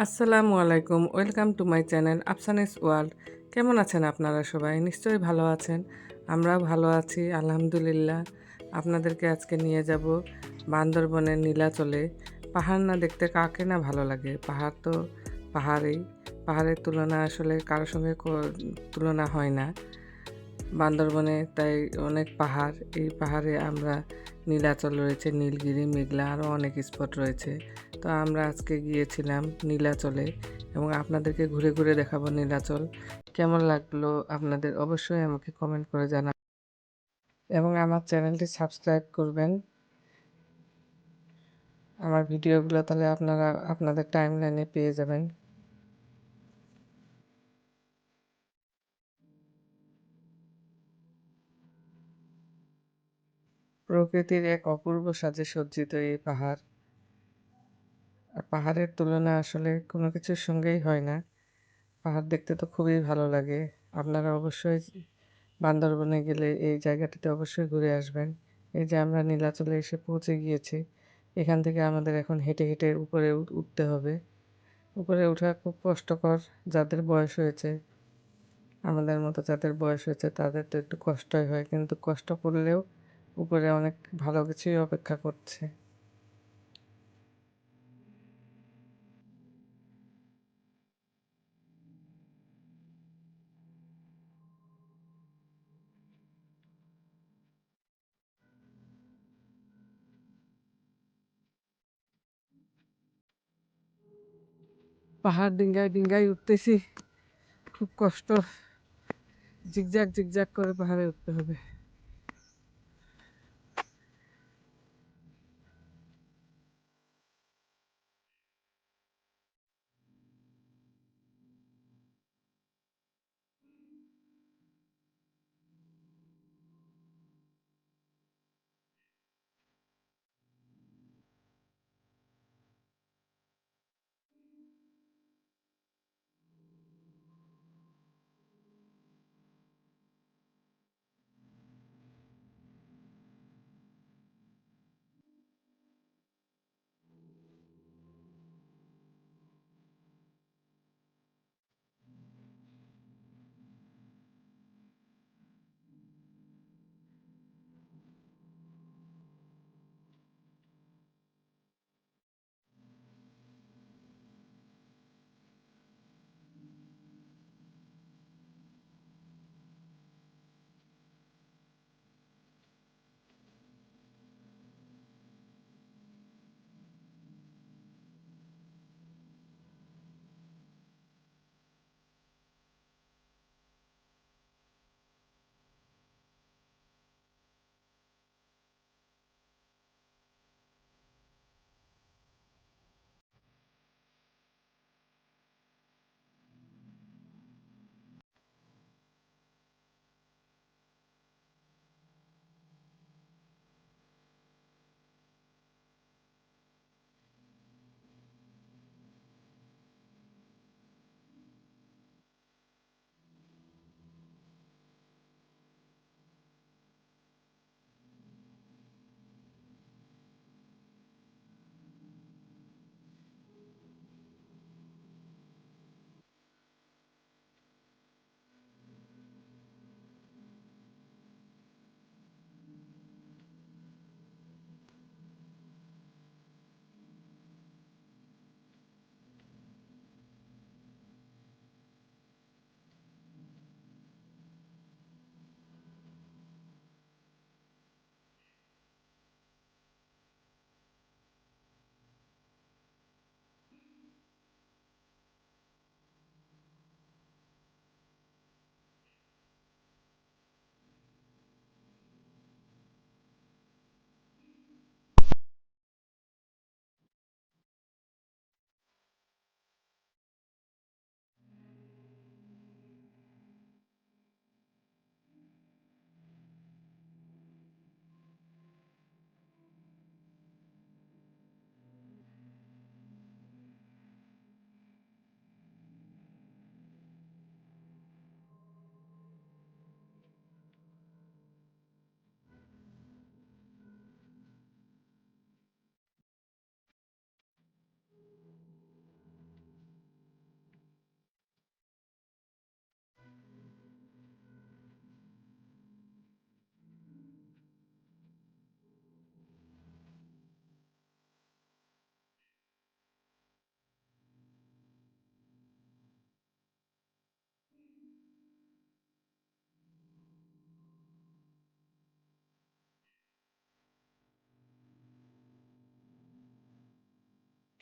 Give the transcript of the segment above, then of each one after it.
আসসালামু আলাইকুম, welcome to my channel Afsani's world. কেমন আছেন আপনারা সবাই? নিশ্চয়ই ভালো আছেন। আমরাও ভালো আছি, আলহামদুলিল্লাহ। আপনাদেরকে আজকে নিয়ে যাব বান্দরবনের নীলাচলে। পাহাড় না দেখতে কাকে না ভালো লাগে? পাহাড় তো পাহাড়েই। পাহাড়ের তুলনা আসলে কারোর সঙ্গে তুলনা হয় না। বান্দরবনে তাই অনেক পাহাড়। এই পাহাড়ে আমরা নীলাচল রয়েছে, নীলগিরি, মেঘলা, আরও অনেক স্পট রয়েছে। তো আমরা আজকে গিয়েছিলাম নীলাচলে এবং আপনাদেরকে ঘুরে ঘুরে দেখাবো নীলাচল। কেমন লাগল আপনাদের অবশ্যই আমাকে কমেন্ট করে জানান এবং আমার চ্যানেলটি সাবস্ক্রাইব করবেন। আমার ভিডিওগুলো তাহলে আপনারা আপনাদের টাইম লাইনে পেয়ে যাবেন। প্রকৃতির এক অপূর্ব সাজে সজ্জিত এই পাহাড়। আর পাহাড়ের তুলনা আসলে কোনো কিছুর সঙ্গেই হয় না। পাহাড় দেখতে তো খুবই ভালো লাগে। আপনারা অবশ্যই বান্দরবনে গেলে এই জায়গাটিতে অবশ্যই ঘুরে আসবেন। এই যে আমরা নীলাচলে এসে পৌঁছে গিয়েছি, এখান থেকে আমাদের এখন হেঁটে হেঁটে উপরে উঠ- উঠতে হবে। উপরে ওঠা খুব কষ্টকর, যাদের বয়স হয়েছে, আমাদের মতো যাদের বয়স হয়েছে, তাদের তো একটু কষ্টই হয়, কিন্তু কষ্ট করলেও উপরে অনেক ভালো কিছুই অপেক্ষা করছে। পাহাড় ডিঙ্গায় ডিঙ্গায় উঠতেছি। খুব কষ্ট। জিগজাগ জিগজাগ করে পাহাড়ে উঠতে হবে।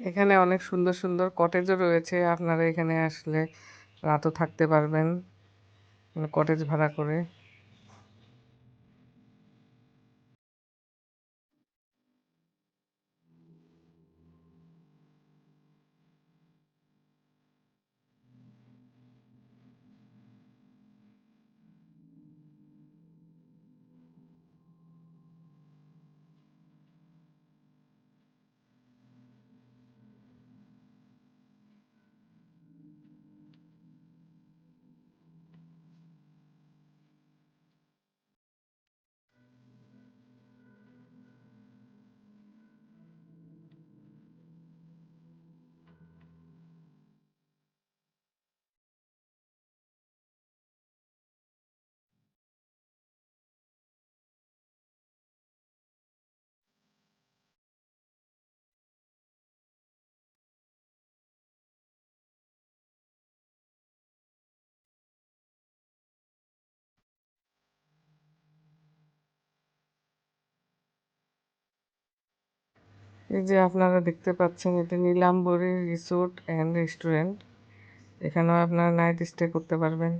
এখানে অনেক সুন্দর সুন্দর কটেজও রয়েছে। আপনারা এখানে আসলে রাতও থাকতে পারবেন। কটেজ ভাড়া করে। এই যে আপনারা দেখতে পাচ্ছেন, এটা নীলাম্বরী রিসোর্ট অ্যান্ড রেস্টুরেন্ট। এখানেও আপনারা নাইট স্টে করতে পারবেন।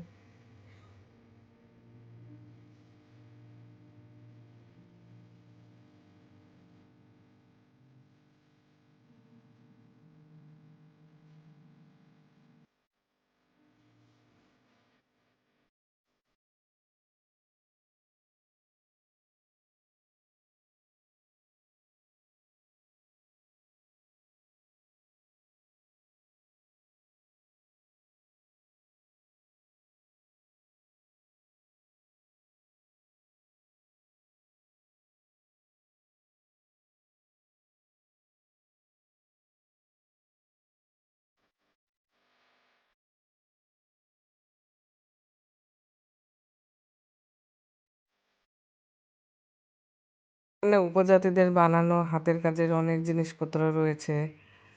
এখানে উপজাতিদের বানানো হাতের কাজের অনেক জিনিসপত্র রয়েছে।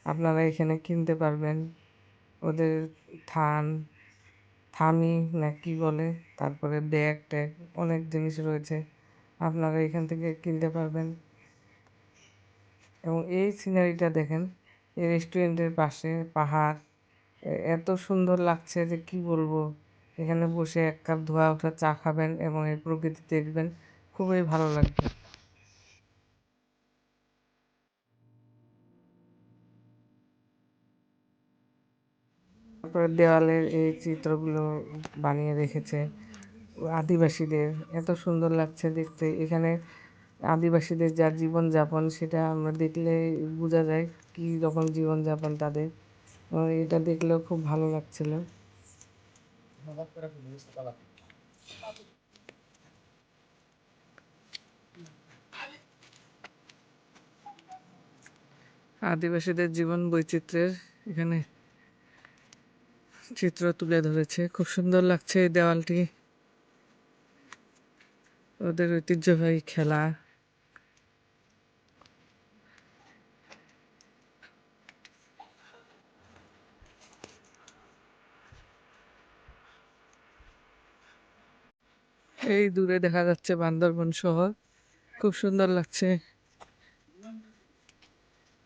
আপনারা এখানে কিনতে পারবেন। ওদের থান, থামি না কি বলে, তারপরে ব্যাগ ট্যাগ অনেক জিনিস রয়েছে। আপনারা এখান থেকে কিনতে পারবেন। এবং এই সিনারিটা দেখেন, এই রেস্টুরেন্টের পাশে পাহাড়। এত সুন্দর লাগছে যে কি বলব? এখানে বসে এক কাপ ধোয়া ওঠা চা খাবেন এবং এই প্রকৃতি দেখবেন। খুবই ভালো লাগবে। তারপরে দেওয়ালের এই চিত্রগুলো বানিয়ে রেখেছে আদিবাসীদের। এত সুন্দর লাগছে দেখতে। এখানে আদিবাসীদের যা জীবনযাপন, সেটা আমরা দেখলে বোঝা যায় কী রকম জীবনযাপন তাদের। এটা দেখলেও খুব ভালো লাগছিল। আদিবাসীদের জীবন বৈচিত্র্যের এখানে চিত্র তুলে ধরেছে। খুব সুন্দর লাগছে এই দেওয়ালটি। ওদের ঐতিহ্যবাহী খেলা। এই দূরে দেখা যাচ্ছে বান্দরবন শহর। খুব সুন্দর লাগছে।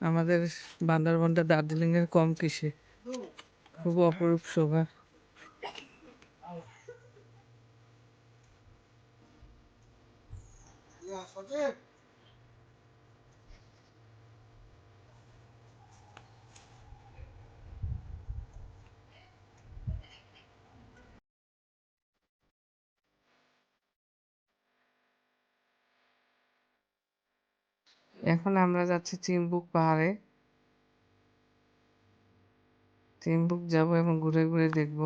আমাদের বান্দরবনটা দার্জিলিং এর কম কিসে খুব অপরূপ শোভা এখন আমরা যাচ্ছি চিম্বুক পাহাড়ে। চিম্বুক যাব এবং ঘুরে ঘুরে দেখব।